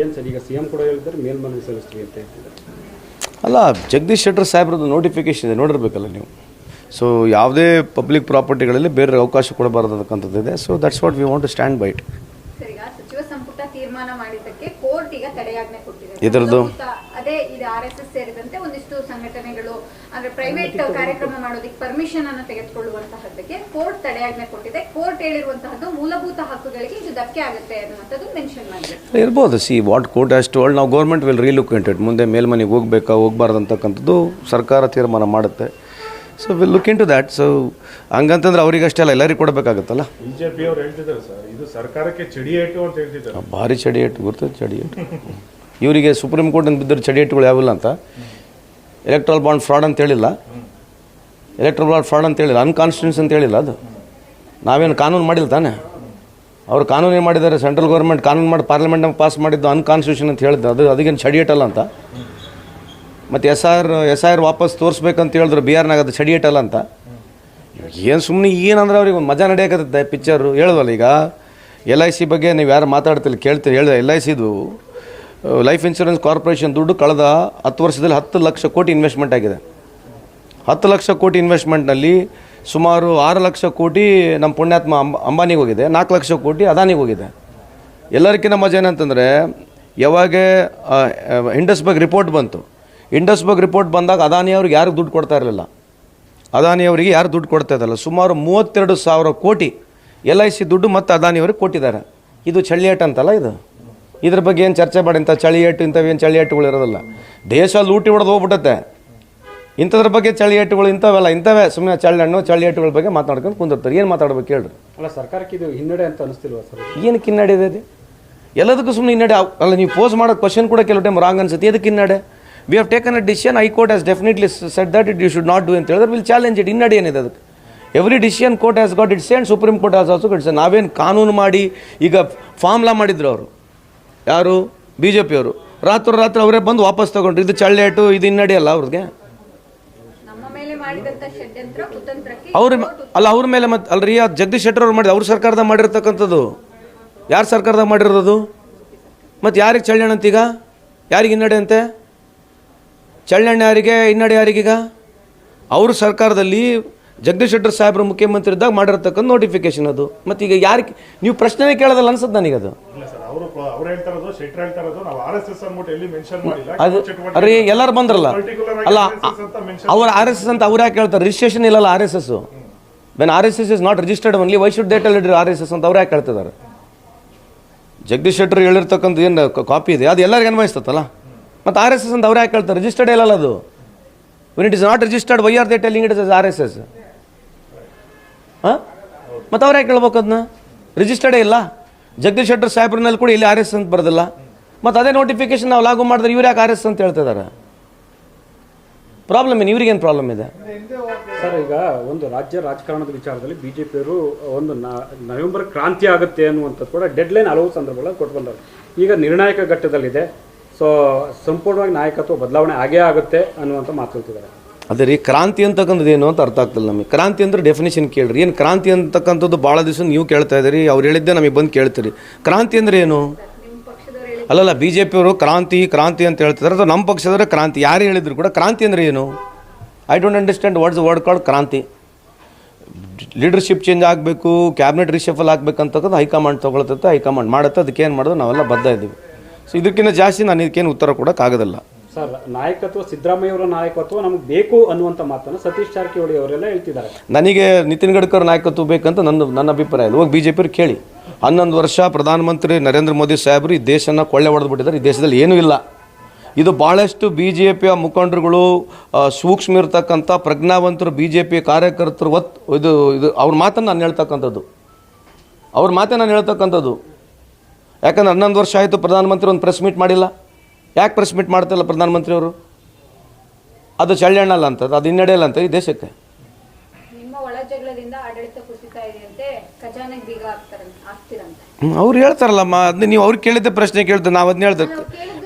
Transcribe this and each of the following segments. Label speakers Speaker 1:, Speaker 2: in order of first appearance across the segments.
Speaker 1: ಏನು ಸರ್ ಈಗ C M ಕೂಡ ಹೇಳಿದ್ದಾರೆ ಮೇಲ್ಮನವಿ ಸಲ್ಲಿಸ್ತೀವಿ ಅಂತ ಹೇಳ್ತಿದ್ದಾರೆ.
Speaker 2: ಅಲ್ಲ ಜಗದೀಶ್ ಶೆಟ್ಟರ್ ಸಾಹೇಬ್ರದ್ದು ನೋಟಿಫಿಕೇಶನ್ ಇದೆ ನೋಡಿರ್ಬೇಕಲ್ಲ ನೀವು. ಸೊ ಯಾವುದೇ ಪಬ್ಲಿಕ್ ಪ್ರಾಪರ್ಟಿಗಳಲ್ಲಿ ಬೇರೆ ಅವಕಾಶ ಕೊಡಬಾರ್ದಕ್ಕಂಥದ್ದು ಇದೆ so that's what we want to stand by it
Speaker 3: ಇದರದ್ದು? ಈಗ ಅದೇ ಇದು ಆರ್ ಎಸ್ ಎಸ್ ಸೇರಿದಂತೆ ಒಂದಿಷ್ಟು ಸಂಘಟನೆಗಳು ಅಂದ್ರೆ ಪ್ರೈವೇಟ್ ಕಾರ್ಯಕ್ರಮ ಮಾಡೋದಕ್ಕೆ ಪರ್ಮಿಷನ್ ಅನ್ನು ತೆಗೆದುಕೊಳ್ಳುವಂತಹದ್ದಕ್ಕೆ ಕೋರ್ಟ್ ತಡೆಯಾಜ್ಞೆ ಕೊಟ್ಟಿದೆ. ಕೋರ್ಟ್ ಹೇಳಿರುವಂತಹದ್ದು ಮೂಲಭೂತ ಹಕ್ಕುಗಳಿಗೆ ಇದು ಧಕ್ಕೆ ಆಗುತ್ತೆ ಅನ್ನುವಂಥದ್ದು ಮೆನ್ಷನ್ ಮಾಡಿದೆ.
Speaker 2: ಇರ್ಬೋದು. ಸಿ ವಾಟ್ ಕೋರ್ಟ್ ಅಷ್ಟು ವರ್ಲ್ಡ್ ನಾವು government will relook into it ಮುಂದೆ ಮೇಲ್ಮನೆಗೆ ಹೋಗ್ಬೇಕಾ ಹೋಗ್ಬಾರ್ದು ಅಂತಕ್ಕಂಥದ್ದು ಸರ್ಕಾರ ತೀರ್ಮಾನ ಮಾಡುತ್ತೆ. So will look into that so so ಹಂಗಂತಂದ್ರೆ ಅವರಿಗಷ್ಟೇ ಅಲ್ಲ ಎಲ್ಲರಿಗೂ ಕೊಡಬೇಕಾಗತ್ತಲ್ಲ?
Speaker 4: ಬಿಜೆಪಿ ಅವ್ರು ಹೇಳ್ತಿದ್ದಾರೆ ಸರ್ ಇದು ಸರ್ಕಾರಕ್ಕೆ ಚಡಿಯೇಟು ಅಂತ ಹೇಳ್ತಿದ್ದಾರೆ.
Speaker 2: ಭಾರಿ ಚಡಿಯೇಟು ಗೊತ್ತದ ಚಡಿಯೇಟು ಇವರಿಗೆ ಸುಪ್ರೀಂ ಕೋರ್ಟಿಂದ ಬಿದ್ದಿರೋ ಚಡಿಯೇಟ್ಗಳು ಯಾವಿಲ್ಲ ಅಂತ? ಎಲೆಕ್ಟ್ರಲ್ ಬಾಂಡ್ ಫ್ರಾಡ್ ಅಂತ ಹೇಳಿಲ್ಲ. ಎಲೆಕ್ಟ್ರಲ್ ಬಾಂಡ್ ಫ್ರಾಡ್ ಅಂತ ಹೇಳಿಲ್ಲ. ಅನ್ಕಾನ್ಸ್ಟಿಟ್ಯೂನ್ಸ್ ಅಂತ ಹೇಳಿಲ್ಲ ಅದು. ನಾವೇನು ಕಾನೂನು ಮಾಡಿಲ್ಲ ತಾನೆ? ಅವ್ರು ಕಾನೂನು ಮಾಡಿದ್ದಾರೆ? ಸೆಂಟ್ರಲ್ ಗೌರ್ಮೆಂಟ್ ಕಾನೂನು ಮಾಡಿ ಪಾರ್ಲಿಮೆಂಟ್ನಾಗ ಪಾಸ್ ಮಾಡಿದ್ದು ಅನ್ಕಾನ್ಸ್ಟಿಟ್ಯೂಷನ್ ಅಂತ ಹೇಳಿದ್ದು ಅದು ಅದಕ್ಕೇನು ಚಡಿಯೇಟಲ್ಲ ಅಂತ. ಮತ್ತು ಎಸ್ ಆರ್ ಎಸ್ ಆರ್ ವಾಪಸ್ ತೋರಿಸ್ಬೇಕಂತ ಹೇಳಿದ್ರು ಬಿ ಆರ್ನಾಗ ಅದು ಚಡಿಯೇಟಲ್ಲ ಅಂತ. ಏನು ಸುಮ್ಮನೆ ಏನಂದ್ರೆ ಅವ್ರಿಗೆ ಒಂದು ಮಜಾ ನಡೆಯಕತ್ತೆ ಪಿಕ್ಚರು. ಹೇಳೋದಲ್ಲ ಈಗ? ಎಲ್ ಐ ಸಿ ಬಗ್ಗೆ ನೀವು ಯಾರು ಮಾತಾಡ್ತಿಲ್ಲ ಕೇಳ್ತೀರಿ. ಹೇಳಿದೆ ಎಲ್ ಐ ಸಿದು ಲೈಫ್ ಇನ್ಶೂರೆನ್ಸ್ ಕಾರ್ಪೊರೇಷನ್ ದುಡ್ಡು ಕಳೆದ ಹತ್ತು ವರ್ಷದಲ್ಲಿ ಹತ್ತು ಲಕ್ಷ ಕೋಟಿ ಇನ್ವೆಸ್ಟ್ಮೆಂಟ್ ಆಗಿದೆ. ಹತ್ತು ಲಕ್ಷ ಕೋಟಿ ಇನ್ವೆಸ್ಟ್ಮೆಂಟ್ನಲ್ಲಿ ಸುಮಾರು ಆರು ಲಕ್ಷ ಕೋಟಿ ನಮ್ಮ ಪುಣ್ಯಾತ್ಮ ಅಂಬ, ಅಂಬಾನಿಗೆ ಹೋಗಿದೆ, ನಾಲ್ಕು ಲಕ್ಷ ಕೋಟಿ ಅದಾನಿಗೆ ಹೋಗಿದೆ. ಎಲ್ಲರಿಗಿಂತ ಮಜಾ ಏನಂತಂದರೆ ಯಾವಾಗ ಇಂಡಸ್ಬರ್ಗ್ ರಿಪೋರ್ಟ್ ಬಂತು. ಇಂಡಸ್ಬರ್ಗ್ ರಿಪೋರ್ಟ್ ಬಂದಾಗ ಅದಾನಿ ಅವ್ರಿಗೆ ಯಾರು ದುಡ್ಡು ಕೊಡ್ತಾ ಇರಲಿಲ್ಲ. ಅದಾನಿ ಅವರಿಗೆ ಯಾರು ದುಡ್ಡು ಕೊಡ್ತಾ ಇದ್ದಲ್ಲ. ಸುಮಾರು ಮೂವತ್ತೆರಡು ಸಾವಿರ ಕೋಟಿ ಎಲ್ ಐ ಸಿ ದುಡ್ಡು ಮತ್ತು ಅದಾನಿಯವ್ರಿಗೆ ಕೊಟ್ಟಿದ್ದಾರೆ. ಇದು ಚಳ್ಳಿಯಾಟ ಅಂತಲ್ಲ ಇದು? ಇದ್ರ ಬಗ್ಗೆ ಏನು ಚರ್ಚೆ ಮಾಡಿ ಇಂಥ ಚಳಿಯೇಟು ಇಂಥವೇನು ಏಟುಗಳು ಇರೋದಿಲ್ಲ. ದೇಶ ಲೂಟಿ ಹೊಡೆದು ಹೋಗ್ಬಿಟ್ಟತ್ತೆ. ಇಂಥದ್ರ ಬಗ್ಗೆ ಚಳಿಯೇಟುಗಳು ಇಂಥವೆಲ್ಲ ಇಂಥವೇ ಸುಮ್ಮನೆ ಚಳ್ಳಣ್ಣು ಚಳಿಯಟ್ಟುಗಳ ಬಗ್ಗೆ ಮಾತಾಡ್ಕೊಂಡು ಕುಂದಿರ್ತಾರೆ. ಏನು ಮಾತಾಡ್ಬೇಕು ಹೇಳ್ರಿ
Speaker 1: ಅಲ್ಲ ಸರ್ಕಾರಕ್ಕೆ ಇದು ಹಿನ್ನಡೆ ಅಂತ ಅನಿಸ್ತಿಲ್ವಾ ಸರ್?
Speaker 2: ಏನಕ್ಕೆ ಹಿನ್ನಡೆ ಇದೆ ಅದು? ಎಲ್ಲದಕ್ಕೂ ಸುಮ್ಮನೆ ಹಿನ್ನಡೆ. ಅಲ್ಲ ನೀವು ಪೋಸ್ ಮಾಡೋ ಕ್ವಶನ್ ಕೂಡ ಕೆಲವು ಟೈಮ್ ರಾಂಗ್ ಅನ್ಸುತ್ತೆ. ಅದಕ್ಕೆ ಹಿನ್ನಡೆ? We have taken a decision high court has definitely set that it you should not do ಅಂತ ಹೇಳಿದ್ರೆ ವಿಲ್ ಚಾಲೆಂಜ್ ಇಟ್ ಹಿನ್ನಡೆ ಏನಿದೆ ಅದಕ್ಕೆ? Every decision court has got it and supreme court has also it's ನಾವೇನು ಕಾನೂನು ಮಾಡಿ ಈಗ ಫಾರ್ಮ್ಲಾ ಮಾಡಿದ್ರು ಅವರು. ಯಾರು? ಬಿ ಜೆ ಪಿಯವರು ರಾತ್ರಿ ರಾತ್ರಿ ಅವರೇ ಬಂದು ವಾಪಸ್ ತಗೊಂಡ್ರು. ಇದು ಚಳ್ಳೇಟು ಇದು ಇನ್ನಡಿಯಲ್ಲ ಅಲ್ಲ ಅವ್ರಿಗೆ
Speaker 3: ನಮ್ಮ ಮೇಲೆ ಮಾಡಿದಂತ ಷಡ್ಯಂತ್ರ ಕುತಂತ್ರಕ್ಕೆ
Speaker 2: ಅವ್ರ ಅಲ್ಲ ಅವ್ರ ಮೇಲೆ ಮತ್ತೆ ಅಲ್ರಿ ಅದು ಜಗದೀಶ್ ಶೆಟ್ಟರ್ ಅವ್ರು ಮಾಡಿದ ಅವ್ರ ಸರ್ಕಾರದಾಗ ಮಾಡಿರ್ತಕ್ಕಂಥದ್ದು. ಯಾರು ಸರ್ಕಾರದಾಗ ಮಾಡಿರೋದು? ಮತ್ತು ಯಾರಿಗೆ ಚಳ್ಳಣ್ಣ ಅಂತೀಗ? ಯಾರಿಗೆ ಹಿನ್ನಡೆ ಅಂತೆ? ಚಳ್ಳಣ್ಣ ಯಾರಿಗೆ ಹಿನ್ನಡೆ ಯಾರಿಗೀಗ? ಅವ್ರ ಸರ್ಕಾರದಲ್ಲಿ ಜಗದೀಶ್ ಶೆಟ್ಟರ್ ಸಾಹೇಬ್ರು ಮುಖ್ಯಮಂತ್ರಿ ಇದ್ದಾಗ ಮಾಡಿರ್ತಕ್ಕಂಥ ನೋಟಿಫಿಕೇಶನ್ ಅದು. ಮತ್ತು ಈಗ ಯಾರಿಗೆ ನೀವು ಪ್ರಶ್ನೆನೇ ಕೇಳೋದಲ್ಲ ಅನ್ಸುತ್ತೆ ನನಗದು.
Speaker 4: ಸರ್. ಅವರು ಹೇಳ್ತಾ ಇರೋದು ಶೆಟ್ರ್ ಹೇಳ್ತಾ ಇರೋದು ನಾವು ಆರ್ ಎಸ್ ಎಸ್ ಅಂದ್ಬಿಟ್ಟು ಎಲ್ಲಿ ಮೆನ್ಷನ್ ಮಾಡಿಲ್ಲ.
Speaker 2: ಅದು ಅರೆ ಎಲ್ಲರೂ ಬಂದ್ರಲ್ಲ? ಅಲ್ಲ ಅವ್ರು ಆರ್ ಎಸ್ ಎಸ್ ಅಂತ ಅವ್ರು ಯಾಕೆ ಹೇಳ್ತಾರೆ? ರಿಜಿಸ್ಟ್ರೇಷನ್ ಇಲ್ಲಲ್ಲ R S S when R S S is not registered only why should that L R S S ಅಂತ ಅವ್ರು ಯಾಕೆ ಹೇಳ್ತಿದ್ದಾರೆ? ಜಗದೀಶ್ ಶೆಟ್ಟರ್ ಹೇಳಿರ್ತಕ್ಕಂಥ ಏನು ಕಾಪಿ ಇದೆ? ಅದು ಎಲ್ಲರಿಗೂ ಅನ್ವಯಿಸ್ತಲ್ಲ ಮತ್ತು ಆರ್ ಎಸ್ ಎಸ್ ಅಂತ ಅವ್ರು ಯಾಕೆ ಹೇಳ್ತಾರೆ? ರಿಜಿಸ್ಟರ್ಡ್ ಇಲ್ಲಲ್ಲ ಅದು. When it is not registered why are they telling it is R S S ಹಾಂ? ಮತ್ತು ಅವ್ರು ಯಾಕೆ ಹೇಳ್ಬೇಕು ಅದನ್ನ? ರಿಜಿಸ್ಟರ್ಡೇ ಇಲ್ಲ? ಜಗದೀಶ್ ಶೆಟ್ಟರ್ ಸಾಹೇಬ್ರನಲ್ಲಿ ಕೂಡ ಇಲ್ಲಿ ಆರ್ ಎಸ್ ಅಂತ ಬರೋದಿಲ್ಲ. ಮತ್ತು ಅದೇ ನೋಟಿಫಿಕೇಶನ್ ನಾವು ಲಾಗು ಮಾಡಿದ್ರೆ ಇವ್ರು ಯಾಕೆ ಆರ್ ಎಸ್ ಅಂತ ಹೇಳ್ತಿದ್ದಾರೆ ಪ್ರಾಬ್ಲಮ್ ಏನು? ಇವ್ರಿಗೇನು ಪ್ರಾಬ್ಲಮ್ ಇದೆ?
Speaker 1: ಸರ್, ಈಗ ಒಂದು ರಾಜ್ಯ ರಾಜಕಾರಣದ ವಿಚಾರದಲ್ಲಿ ಬಿಜೆಪಿಯವರು ಒಂದು ನ- ನವೆಂಬರ್ ಕ್ರಾಂತಿ ಆಗುತ್ತೆ ಅನ್ನುವಂಥದ್ದು ಕೂಡ ಡೆಡ್ಲೈನ್ ಹಲವು ಸಂದರ್ಭಗಳಲ್ಲಿ ಕೊಟ್ಟು ಬಂದರು ಈಗ ನಿರ್ಣಾಯಕ ಘಟ್ಟದಲ್ಲಿದೆ. ಸೊ ಸಂಪೂರ್ಣವಾಗಿ ನಾಯಕತ್ವ ಬದಲಾವಣೆ ಆಗೇ ಆಗುತ್ತೆ ಅನ್ನುವಂಥ ಮಾತು ಹೇಳ್ತಿದ್ದಾರೆ.
Speaker 2: ಅದೇ ರೀ, ಕ್ರಾಂತಿ ಅಂತಕ್ಕಂಥದ್ದು ಏನು ಅಂತ ಅರ್ಥ ಆಗ್ತಿಲ್ಲ ನಮಗೆ. ಕ್ರಾಂತಿ ಅಂದ್ರೆ ಡೆಫಿನೇಷನ್ ಕೇಳ್ರಿ. ಏನು ಕ್ರಾಂತಿ ಅಂತಕ್ಕಂಥದ್ದು ಭಾಳ ದಿವಸ ನೀವು ಕೇಳ್ತಾ ಇದ್ದೀರಿ, ಅವ್ರು ಹೇಳಿದ್ದೆ ನಮಗೆ ಬಂದು ಕೇಳ್ತೀರಿ. ಕ್ರಾಂತಿ ಅಂದರೆ ಏನು? ಅಲ್ಲಲ್ಲ ಬಿ ಜೆ ಪಿಯವರು ಕ್ರಾಂತಿ ಕ್ರಾಂತಿ ಅಂತ ಹೇಳ್ತಿದ್ದಾರೆ. ಅದು ನಮ್ಮ ಪಕ್ಷದವರೇ ಕ್ರಾಂತಿ. ಯಾರು ಹೇಳಿದ್ರು ಕೂಡ ಕ್ರಾಂತಿ ಅಂದ್ರೆ ಏನು? I don't understand what's word called kranti. Leadership change ಆಗಬೇಕು ಕ್ಯಾಬಿನೆಟ್ ರಿಷಫಲ್ ಆಗಬೇಕಂತಕ್ಕಂಥ ಹೈಕಮಾಂಡ್ ತೊಗೊಳ್ತೈತೆ, ಹೈಕಮಾಂಡ್ ಮಾಡುತ್ತೆ. ಅದಕ್ಕೆ ಏನು ಮಾಡೋದು? ನಾವೆಲ್ಲ ಬದ್ಧ ಇದ್ದೀವಿ. ಸೊ ಇದಕ್ಕಿಂತ ಜಾಸ್ತಿ ನಾನು ಇದಕ್ಕೇನು ಉತ್ತರ ಕೊಡೋಕ್ಕಾಗೋದಿಲ್ಲ.
Speaker 1: ಸರ್, ನಾಯಕತ್ವ, ಸಿದ್ದರಾಮಯ್ಯವರ ನಾಯಕತ್ವ ನಮಗೆ ಬೇಕು ಅನ್ನುವಂಥ ಮಾತನ್ನು ಸತೀಶ್ ಜಾರಕಿಹೊಳಿ ಅವರೆಲ್ಲ ಹೇಳ್ತಿದ್ದಾರೆ.
Speaker 2: ನನಗೆ ನಿತಿನ್ ಗಡ್ಕರ್ ನಾಯಕತ್ವ ಬೇಕಂತ ನನ್ನ ನನ್ನ ಅಭಿಪ್ರಾಯ ಹೋಗಿ ಬಿ ಜೆ ಕೇಳಿ. ಹನ್ನೊಂದು ವರ್ಷ ಪ್ರಧಾನಮಂತ್ರಿ ನರೇಂದ್ರ ಮೋದಿ ಸಾಹೇಬರು ಈ ದೇಶನ ಕೊಳ್ಳೆ ಹೊಡೆದ್ಬಿಟ್ಟಿದ್ದಾರೆ ಈ ದೇಶದಲ್ಲಿ ಏನೂ ಇಲ್ಲ. ಇದು ಭಾಳಷ್ಟು ಬಿ ಜೆ ಪಿಯ ಮುಖಂಡರುಗಳು ಸೂಕ್ಷ್ಮ ಇರ್ತಕ್ಕಂಥ ಪ್ರಜ್ಞಾವಂತರು ಬಿ ಜೆ ಪಿ ಕಾರ್ಯಕರ್ತರು ಒತ್, ಇದು ಇದು, ಅವ್ರ ಮಾತನ್ನು ನಾನು ಹೇಳ್ತಕ್ಕಂಥದ್ದು. ಅವ್ರ ಮಾತೇ ನಾನು ಹೇಳ್ತಕ್ಕಂಥದ್ದು. ಯಾಕಂದ್ರೆ ಹನ್ನೊಂದು ವರ್ಷ ಆಯಿತು ಪ್ರಧಾನಮಂತ್ರಿ ಒಂದು ಪ್ರೆಸ್ ಮೀಟ್ ಮಾಡಿಲ್ಲ. ಯಾಕೆ ಪ್ರೆಸ್ ಮೀಟ್ ಮಾಡ್ತಿಲ್ಲ ಪ್ರಧಾನಮಂತ್ರಿಯವರು ಅದು ಚಳ್ಳಣ್ಣಲ್ಲ ಅಂತದ್ದು ಅದು ಹಿನ್ನಡೆಯಲ್ಲ ಅಂತ ಈ ದೇಶಕ್ಕೆ. ಅವ್ರು ಹೇಳ್ತಾರಲ್ಲಮ್ಮ ಅದನ್ನ ನೀವು ಅವ್ರು ಕೇಳಿದ್ದೆ ಪ್ರಶ್ನೆ ಕೇಳಿದ್ದು ನಾವು ಅದನ್ನ ಹೇಳ್ದೆ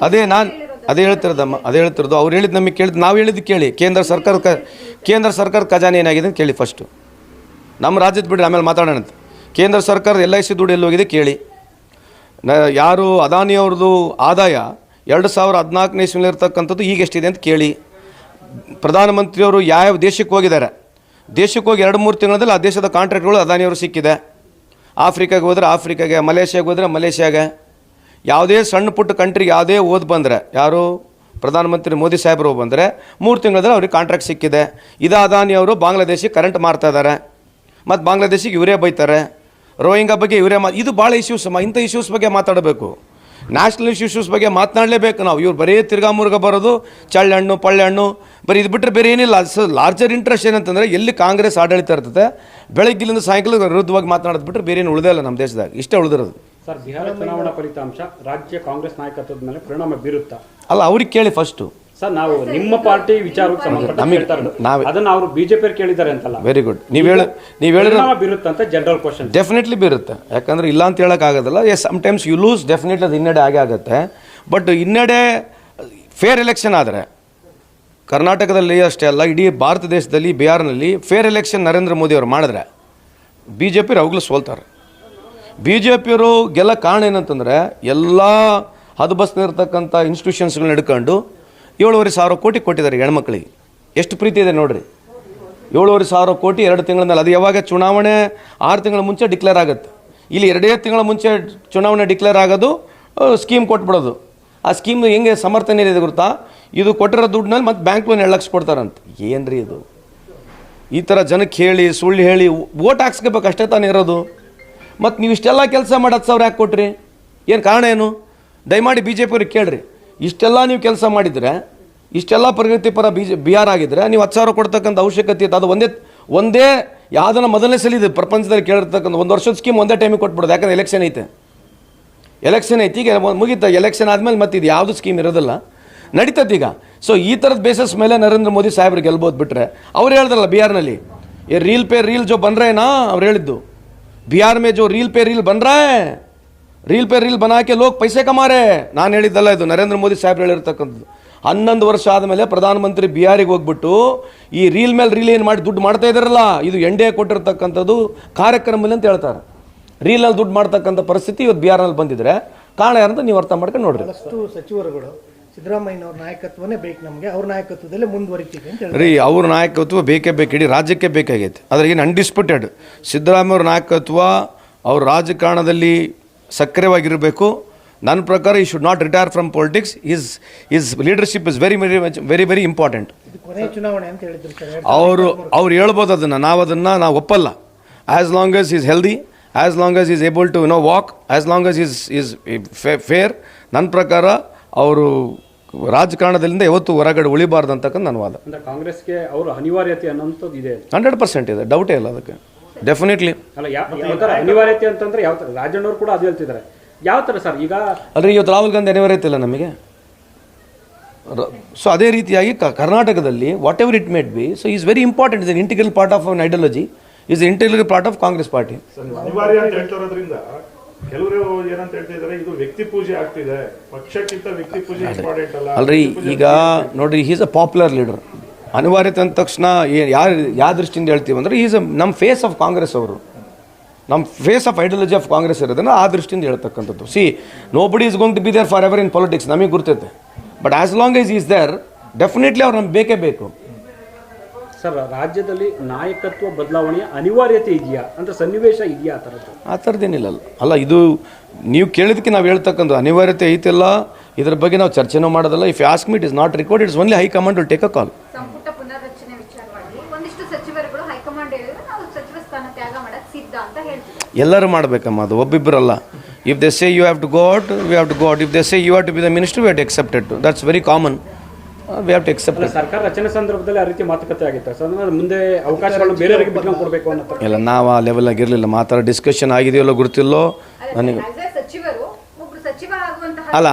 Speaker 2: ಅದೇ ನಾನು ಅದೇ ಹೇಳ್ತಿರೋದಮ್ಮ ಅದೇ ಹೇಳ್ತಿರೋದು ಅವ್ರು ಹೇಳಿದ್ದು ನಮಗೆ ಕೇಳಿದ್ದು ನಾವು ಹೇಳಿದ್ದು ಕೇಳಿ ಕೇಂದ್ರ ಸರ್ಕಾರ ಕೇಂದ್ರ ಸರ್ಕಾರ ಖಜಾನೆ ಏನಾಗಿದೆ ಅಂತ ಕೇಳಿ ಫಸ್ಟು ನಮ್ಮ ರಾಜ್ಯದ ಬಿಡ್ರಿ ಆಮೇಲೆ ಮಾತಾಡೋಣ ಅಂತ. ಕೇಂದ್ರ ಸರ್ಕಾರ ಎಲ್ ಐ ಸಿ ದುಡ್ಡು ಎಲ್ಲಿ ಹೋಗಿದೆ ಕೇಳಿ. ಯಾರು ಯಾರು ಅದಾನಿಯವ್ರದ್ದು ಆದಾಯ ಎರಡು ಸಾವಿರ ಹದಿನಾಲ್ಕನೇ ಇಸ್ವಿನಲ್ಲಿ ಇರ್ತಕ್ಕಂಥದ್ದು ಈಗ ಎಷ್ಟಿದೆ ಅಂತ ಕೇಳಿ. ಪ್ರಧಾನಮಂತ್ರಿಯವರು ಯಾವ ದೇಶಕ್ಕೆ ಹೋಗಿದ್ದಾರೆ? ದೇಶಕ್ಕೆ ಹೋಗಿ ಎರಡು ಮೂರು ತಿಂಗಳಲ್ಲಿ ಆ ದೇಶದ ಕಾಂಟ್ರಾಕ್ಟ್ಗಳು ಅದಾನಿಯವರು ಸಿಕ್ಕಿದೆ. ಆಫ್ರಿಕಾಗೆ ಹೋದರೆ ಆಫ್ರಿಕಾಗೆ, ಮಲೇಷ್ಯಾಗೆ ಹೋದರೆ ಮಲೇಷ್ಯಾಗೆ. ಯಾವುದೇ ಸಣ್ಣ ಪುಟ್ಟ ಕಂಟ್ರಿಗೆ ಯಾವುದೇ ಓದ್ ಬಂದರೆ, ಯಾರು? ಪ್ರಧಾನಮಂತ್ರಿ ಮೋದಿ ಸಾಹೇಬರು ಬಂದರೆ ಮೂರು ತಿಂಗಳಲ್ಲಿ ಅವ್ರಿಗೆ ಕಾಂಟ್ರಾಕ್ಟ್ ಸಿಕ್ಕಿದೆ. ಇದು ಅದಾನಿ ಅವರು ಬಾಂಗ್ಲಾದೇಶಿಗೆ ಕರೆಂಟ್ ಮಾರ್ತಾ ಇದ್ದಾರೆ ಮತ್ತು ಬಾಂಗ್ಲಾದೇಶಿಗೆ ಇವರೇ ಬೈತಾರೆ. ರೋಹಿಂಗಾ ಬಗ್ಗೆ ಇವರೇ ಮಾ ಇದು ಭಾಳ ಇಶ್ಯೂಸ್ ಇಂಥ ಇಶ್ಯೂಸ್ ಬಗ್ಗೆ ಮಾತಾಡಬೇಕು. ನ್ಯಾಷನಲ್ ಇಶ್ಯೂಸ್ ಬಗ್ಗೆ ಮಾತನಾಡಲೇಬೇಕು ನಾವು. ಇವ್ರು ಬರೀ ತಿರ್ಗಾ ಮುರ್ಗ ಬರೋದು ಚಳ್ಳಹಣ್ಣು ಪಳ್ಳೆಹಣ್ಣು ಬರೀ ಇದು ಬಿಟ್ಟರೆ ಬೇರೆ ಏನಿಲ್ಲ. ಸೊ ಲಾರ್ಜರ್ ಇಂಟ್ರೆಸ್ಟ್ ಏನಂತಂದರೆ ಎಲ್ಲಿ ಕಾಂಗ್ರೆಸ್ ಆಡಳಿತ ಇರ್ತದೆ ಬೆಳಗ್ಗಿಲಿಂದ ಸಾಯಂಕಾಲ ವಿರುದ್ಧವಾಗಿ ಮಾತನಾಡೋದು ಬಿಟ್ಟರೆ ಬೇರೆ ಏನು ಉಳಿದೇ ಇಲ್ಲ ನಮ್ಮ ದೇಶದಾಗ. ಇಷ್ಟೇ ಉಳಿದಿರೋದು.
Speaker 1: ಸರ್ ಬಿಹಾರ ಚುನಾವಣಾ ಫಲಿತಾಂಶ ರಾಜ್ಯ ಕಾಂಗ್ರೆಸ್ ನಾಯಕತ್ವದ ಮೇಲೆ ಪರಿಣಾಮ ಬೀರುತ್ತಾ?
Speaker 2: ಅಲ್ಲ ಅವ್ರಿಗೆ ಕೇಳಿ ಫಸ್ಟು
Speaker 1: ಸರ್ ನಾವು ನಿಮ್ಮ ಪಾರ್ಟಿ ವಿಚಾರಕ್ಕೆ ಸಂಬಂಧಪಟ್ಟ ಅದನ್ನ ಅವರು ಬಿಜೆಪಿ ಕೇಳಿದ್ದಾರೆ ಅಂತಲ್ಲ.
Speaker 2: ವೆರಿ ಗುಡ್ ನೀವು ಹೇಳ ನೀವು ಹೇಳಿದ್ರೆ
Speaker 1: ಪರಿಣಾಮ ಬೀರುತ್ತಂತ ಜನರಲ್ ಕ್ವಶನ್
Speaker 2: ಡೆಫಿನೆಟ್ಲಿ ಬೀರುತ್ತೆ. ಯಾಕಂದ್ರೆ ಇಲ್ಲ ಅಂತ ಹೇಳೋಕ್ಕಾಗೋದಿಲ್ಲ yes sometimes you lose definitely ಅದು ಹಿನ್ನಡೆ ಆಗೇ ಆಗುತ್ತೆ. ಬಟ್ ಹಿನ್ನಡೆ ಫೇರ್ ಎಲೆಕ್ಷನ್ ಆದರೆ ಕರ್ನಾಟಕದಲ್ಲಿ ಅಷ್ಟೇ ಅಲ್ಲ ಇಡೀ ಭಾರತ ದೇಶದಲ್ಲಿ ಬಿಹಾರ್ನಲ್ಲಿ ಫೇರ್ ಎಲೆಕ್ಷನ್ ನರೇಂದ್ರ ಮೋದಿ ಅವರು ಮಾಡಿದ್ರೆ ಬಿ ಜೆ ಪಿ ಅವಾಗಲೂ ಸೋಲ್ತಾರೆ. ಬಿ ಜೆ ಪಿಯವರು ಗೆಲ್ಲ ಕಾರಣ ಏನಂತಂದರೆ ಎಲ್ಲ ಹದಬಸ್ನಿರ್ತಕ್ಕಂಥ ಇನ್ಸ್ಟಿಟ್ಯೂಷನ್ಸ್ಗಳನ್ನ ಹಿಡ್ಕೊಂಡು ಏಳುವರೆ ಸಾವಿರ ಕೋಟಿ ಕೊಟ್ಟಿದ್ದಾರೆ ಹೆಣ್ಮಕ್ಳಿಗೆ. ಎಷ್ಟು ಪ್ರೀತಿ ಇದೆ ನೋಡ್ರಿ. ಏಳುವರೆ ಸಾವಿರ ಕೋಟಿ ಎರಡು ತಿಂಗಳ ಅದು ಯಾವಾಗ ಚುನಾವಣೆ? ಆರು ತಿಂಗಳ ಮುಂಚೆ ಡಿಕ್ಲೇರ್ ಆಗುತ್ತೆ. ಇಲ್ಲಿ ಎರಡೇ ತಿಂಗಳ ಮುಂಚೆ ಚುನಾವಣೆ ಡಿಕ್ಲೇರ್ ಆಗೋದು ಸ್ಕೀಮ್ ಕೊಟ್ಬಿಡೋದು. ಆ ಸ್ಕೀಮ್ ಹೆಂಗೆ ಸಮರ್ಥನೆ ಇದೆ ಗೊತ್ತಾ? ಇದು ಕೊಟ್ಟಿರೋ ದುಡ್ಡಿನಲ್ಲಿ ಮತ್ತೆ ಬ್ಯಾಂಕ್ ಲೋನ್ ಎರಡು ಲಕ್ಷ ಕೊಡ್ತಾರಂತ. ಏನ್ರಿ ಇದು? ಈ ಥರ ಜನಕ್ಕೆ ಹೇಳಿ, ಸುಳ್ಳು ಹೇಳಿ ಓಟ್ ಹಾಕ್ಸ್ಕೋಬೇಕು ಅಷ್ಟೇ ತಾನೇ ಇರೋದು. ಮತ್ತು ನೀವು ಇಷ್ಟೆಲ್ಲ ಕೆಲಸ ಮಾಡಿ ಹತ್ತು ಸಾವಿರ ಯಾಕೆ ಕೊಟ್ರಿ? ಏನು ಕಾರಣ ಏನು? ದಯಮಾಡಿ ಬಿ ಜೆ ಪಿಯವ್ರಿಗೆ ಕೇಳ್ರಿ. ಇಷ್ಟೆಲ್ಲ ನೀವು ಕೆಲಸ ಮಾಡಿದರೆ ಇಷ್ಟೆಲ್ಲ ಪ್ರಗತಿಪರ ಬಿ ಬಿ ಆರ್ ಆಗಿದ್ರೆ ನೀವು ಹತ್ತು ಸಾವಿರ ಕೊಡ್ತಕ್ಕಂಥ ಅವಶ್ಯಕತೆ ಇತ್ತು. ಅದು ಒಂದೇ ಒಂದೇ ಯಾವುದನ್ನ ಮೊದಲನೇ ಸಲ ಇದು ಪ್ರಪಂಚದಲ್ಲಿ ಕೇಳಿರ್ತಕ್ಕಂಥ ಒಂದು ವರ್ಷದ ಸ್ಕೀಮ್ ಒಂದೇ ಟೈಮಿಗೆ ಕೊಟ್ಬಿಡೋದು. ಯಾಕಂದ್ರೆ ಎಲೆಕ್ಷನ್ ಐತೆ. ಎಲೆಕ್ಷನ್ ಐತಿ. ಈಗ ಮುಗೀತ. ಎಲೆಕ್ಷನ್ ಆದಮೇಲೆ ಮತ್ತೆ ಇದು ಯಾವುದು ಸ್ಕೀಮ್ ಇರೋದಿಲ್ಲ. ನಡೀತದೆ ಈಗ. ಸೊ ಈ ಥರದ ಬೇಸಸ್ ಮೇಲೆ ನರೇಂದ್ರ ಮೋದಿ ಸಾಹೇಬ್ರು ಗೆಲ್ಬೋದು ಬಿಟ್ರೆ ಅವ್ರು ಹೇಳ್ದಲ್ಲ ಬಿಹಾರ್ನಲ್ಲಿ ಏ ರೀಲ್ ಪೇ ರೀಲ್ ಜೋ ಬನ್ ನಾ ಅವ್ರು ಹೇಳಿದ್ದು. ಬಿಹಾರ್ ಮೇ ಜೋ ರೀಲ್ ಪೇ ರೀಲ್ ಬನ್ ರಾ ಹೈ, ರೀಲ್ ಪೇ ರೀಲ್ ಬನಾಕೆ ಲೋಕ್ ಪೈಸೆ ಕಮಾರೆ. ನಾನು ಹೇಳಿದ್ದಲ್ಲ ಇದು ನರೇಂದ್ರ ಮೋದಿ ಸಾಹೇಬ್ರು ಹೇಳಿರ್ತಕ್ಕಂಥದ್ದು. ಹನ್ನೊಂದು ವರ್ಷ ಆದಮೇಲೆ ಪ್ರಧಾನಮಂತ್ರಿ ಬಿಹಾರಿಗೆ ಹೋಗ್ಬಿಟ್ಟು ಈ ರೀಲ್ ಮೇಲೆ ರೀಲ್ ಏನು ಮಾಡಿ ದುಡ್ಡು ಮಾಡ್ತಾ ಇದ್ದಾರಲ್ಲ ಇದು ಎನ್ ಡಿ ಎ ಕೊಟ್ಟಿರ್ತಕ್ಕಂಥದ್ದು ಕಾರ್ಯಕ್ರಮದಲ್ಲಿ ಅಂತ ಹೇಳ್ತಾರೆ. ರೀಲಲ್ಲಿ ದುಡ್ಡು ಮಾಡ್ತಕ್ಕಂಥ ಪರಿಸ್ಥಿತಿ ಇವತ್ತು ಬಿಹಾರ್ನಲ್ಲಿ ಬಂದಿದ್ರೆ ಕಾರಣ ಯಾರಂತ ನೀವು ಅರ್ಥ ಮಾಡ್ಕೊಂಡು ನೋಡ್ರಿ.
Speaker 5: ಅಷ್ಟು ಸಚಿವರುಗಳು ಸಿದ್ದರಾಮಯ್ಯನವ್ರ ನಾಯಕತ್ವನೇ ಬೇಕು ನಮಗೆ ಅವ್ರ ನಾಯಕತ್ವದಲ್ಲೇ ಮುಂದುವರಿತೀವಿ ಅಂತ ಹೇಳಿ
Speaker 2: ರೀ ಅವ್ರ ನಾಯಕತ್ವ ಬೇಕೇ ಬೇಕು ಇಡೀ ರಾಜ್ಯಕ್ಕೆ ಬೇಕಾಗೈತೆ. ಅದ್ರಾಗೇನು ಏನು ಅನ್ಡಿಸ್ಪ್ಯೂಟೆಡ್ ಸಿದ್ದರಾಮಯ್ಯವ್ರ ನಾಯಕತ್ವ ಅವ್ರ ರಾಜಕಾರಣದಲ್ಲಿ ಸಕ್ರಿಯವಾಗಿರಬೇಕು. ನನ್ನ ಪ್ರಕಾರ ಈ should not retire from politics is is leadership is very very much very very important ಅವರು ಅವ್ರು ಹೇಳ್ಬೋದು ಅದನ್ನು. ನಾವು ಅದನ್ನು ನಾವು ಒಪ್ಪಲ್ಲ. As long as is healthy as long as is able to no walk as long as is is fair ನನ್ನ ಪ್ರಕಾರ ಅವರು ರಾಜಕಾರಣದಿಂದ ಯಾವತ್ತು ಹೊರಗಡೆ ಉಳಿಬಾರ್ದು ಅಂತಕ್ಕಂಥ ನನ್ನ ವಾದ.
Speaker 1: ಅಂದ್ರೆ ಕಾಂಗ್ರೆಸ್ಗೆ ಅವರು ಅನಿವಾರ್ಯತೆ ಅನ್ನೋಂಥದ್ದು ಇದೆ.
Speaker 2: ಹಂಡ್ರೆಡ್ ಪರ್ಸೆಂಟ್ ಇದೆ. ಡೌಟೇ ಇಲ್ಲ ಅದಕ್ಕೆ. ಡೆಫಿನೆಟ್ಲಿ
Speaker 1: ಅಲ್ಲ ಯಾವ ಯಾವ ಥರ ಅನಿವಾರ್ಯತೆ ಅಂತಂದ್ರೆ ಯಾವ ಥರ ರಾಜಣ್ಣವ್ರು ಕೂಡ ಅದು ಹೇಳ್ತಿದ್ದಾರೆ. ಯಾವ ತರ ಸರ್? ಈಗ
Speaker 2: ಅಲ್ರಿ ಇವತ್ತು ರಾಹುಲ್ ಗಾಂಧಿ ಅನಿವಾರ್ಯತೆ ಇಲ್ಲ ನಮಗೆ. ಸೊ ಅದೇ ರೀತಿಯಾಗಿ ಕರ್ನಾಟಕದಲ್ಲಿ whatever it may be so is very important is integral part of an ideology is integral part of Congress party
Speaker 4: ಅನಿವಾರ್ಯ ಅಂತ ಹೇಳ್ತಿರೋದ್ರಿಂದ ಕೆಲವರು ಏನಂತ ಹೇಳ್ತಿದ್ದಾರೆ ಇದು ವ್ಯಕ್ತಿ ಪೂಜೆ ಆಗ್ತಿದೆ. ಪಕ್ಷಕ್ಕಿಂತ ವ್ಯಕ್ತಿ ಪೂಜೆ ಇಂಪಾರ್ಟೆಂಟ್ ಅಲ್ಲ.
Speaker 2: ಅಲ್ರಿ ಈಗ ನೋಡ್ರಿ ಈಸ್ ಅ ಪಾಪ್ಯುಲರ್ ಲೀಡರ್ ಅನಿವಾರ್ಯತೆ ಅಂದ ತಕ್ಷಣ ಯಾರು ಯಾವ ದೃಷ್ಟಿಯಿಂದ ಹೇಳ್ತೀವಿ ಅಂದರೆ ಈಸ್ ನಮ್ಮ ಫೇಸ್ ಆಫ್ ಕಾಂಗ್ರೆಸ್ ಅವರು. ನಮ್ಮ face of ideology of Congress ಇರೋದನ್ನು ಆ ದೃಷ್ಟಿಯಿಂದ ಹೇಳ್ತಕ್ಕಂಥದ್ದು. See nobody is going to be there forever in politics ನಮಗೆ ಗುರ್ತೈತೆ. But as long is is there definitely ಅವ್ರು ನಮ್ಗೆ ಬೇಕೇ ಬೇಕು.
Speaker 1: ಸರ್ ರಾಜ್ಯದಲ್ಲಿ ನಾಯಕತ್ವ ಬದಲಾವಣೆಯ ಅನಿವಾರ್ಯತೆ ಇದೆಯಾ? ಅಂತ ಸನ್ನಿವೇಶ ಇದೆಯಾ ಆ ಥರದ್ದು?
Speaker 2: ಆ ಥರದ್ದೇನಿಲ್ಲ ಅಲ್ಲ. ಅಲ್ಲ ಇದು ನೀವು ಕೇಳಿದಕ್ಕೆ ನಾವು ಹೇಳ್ತಕ್ಕಂಥ ಅನಿವಾರ್ಯತೆ ಐತೆಲ್ಲ. ಇದ್ರ ಬಗ್ಗೆ ನಾವು ಚರ್ಚೆನೂ ಮಾಡೋದಲ್ಲ. If ask meet is not record it's only high command will take a call
Speaker 3: ಸಂಪುಟ ಪುನರ್ರಚನೆ ವಿಚಾರವಾಗಿ ಒಂದಿಷ್ಟು ಸಚಿವರುಗಳು ಹೈಕಮಾಂಡ್ ಹೇಳಿದ್ರೆ ನಾವು ಸಚಿವ ಸ್ಥಾನ ತ್ಯಾಗ ಮಾಡಕ್ ಸಿದ್ಧ ಅಂತ ಹೇಳ್ತಿದ್ದಾರೆ
Speaker 2: ಎಲ್ಲರೂ ಮಾಡಬೇಕಮ್ಮ ಅದು ಒಬ್ಬಿಬ್ಬರಲ್ಲ. If they say you have to go we have to go if they say you have to be the minister we have to accepted that's very common we have to accept
Speaker 1: ಅಲ್ಲ ಸರ್ಕಾರ ರಚನೆ ಸಂದರ್ಭದಲ್ಲಿ ಆ ರೀತಿ ಮಾತುಕತೆ ಆಗಿತ್ತು. Sir ಮುಂದೆ ಅವಕಾಶಗಳನ್ನು ಬೇರೆಯವರಿಗೆ ಬಿಟ್ಟು ಕೊಡಬೇಕು ಅನ್ನೋ
Speaker 2: ಇಲ್ಲ ನಾವು ಆ ಲೆವೆಲಾಗಿ ಇರಲಿಲ್ಲ. ಮಾತಾಡೋ ಡಿಸ್ಕಷನ್ ಆಗಿದೆಯಲ್ಲೋ ಗೊತ್ತಿಲ್ಲೋ? ನನಗೆ ಅಲ್ಲ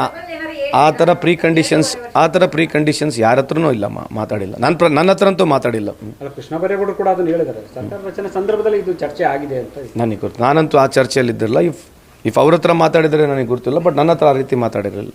Speaker 2: ಆ ಥರ ಪ್ರೀ ಕಂಡೀಷನ್ಸ್ ಆ ಥರ ಪ್ರೀ ಕಂಡೀಷನ್ಸ್ ಯಾರ ಹತ್ರನೂ ಇಲ್ಲ ಮಾತಾಡಿಲ್ಲ. ನನ್ನ ಪ್ರ ನನ್ನ ಹತ್ರ ಅಂತೂ ಮಾತಾಡಿಲ್ಲ.
Speaker 1: ಅಲ್ಲ ಕೃಷ್ಣ ಬೈರೇಗೌಡರು ಕೂಡ ಅದನ್ನು ಹೇಳಿದ್ದಾರೆ. ಸರ್ಕಾರ ರಚನೆ ಸಂದರ್ಭದಲ್ಲಿ ಇದು ಚರ್ಚೆ ಆಗಿದೆ ಅಂತ
Speaker 2: ನನಗೆ ಗೊತ್ತು ನಾನಂತೂ ಆ ಚರ್ಚೆಯಲ್ಲಿ ಇದ್ದಿರಲ್ಲ ಇಫ್ ಇಫ್ ಅವ್ರ ಹತ್ರ ಮಾತಾಡಿದರೆ ನನಗೆ ಗೊತ್ತಿಲ್ಲ ಬಟ್ ನನ್ನ ಹತ್ರ ಆ ರೀತಿ ಮಾತಾಡಿರಲಿಲ್ಲ.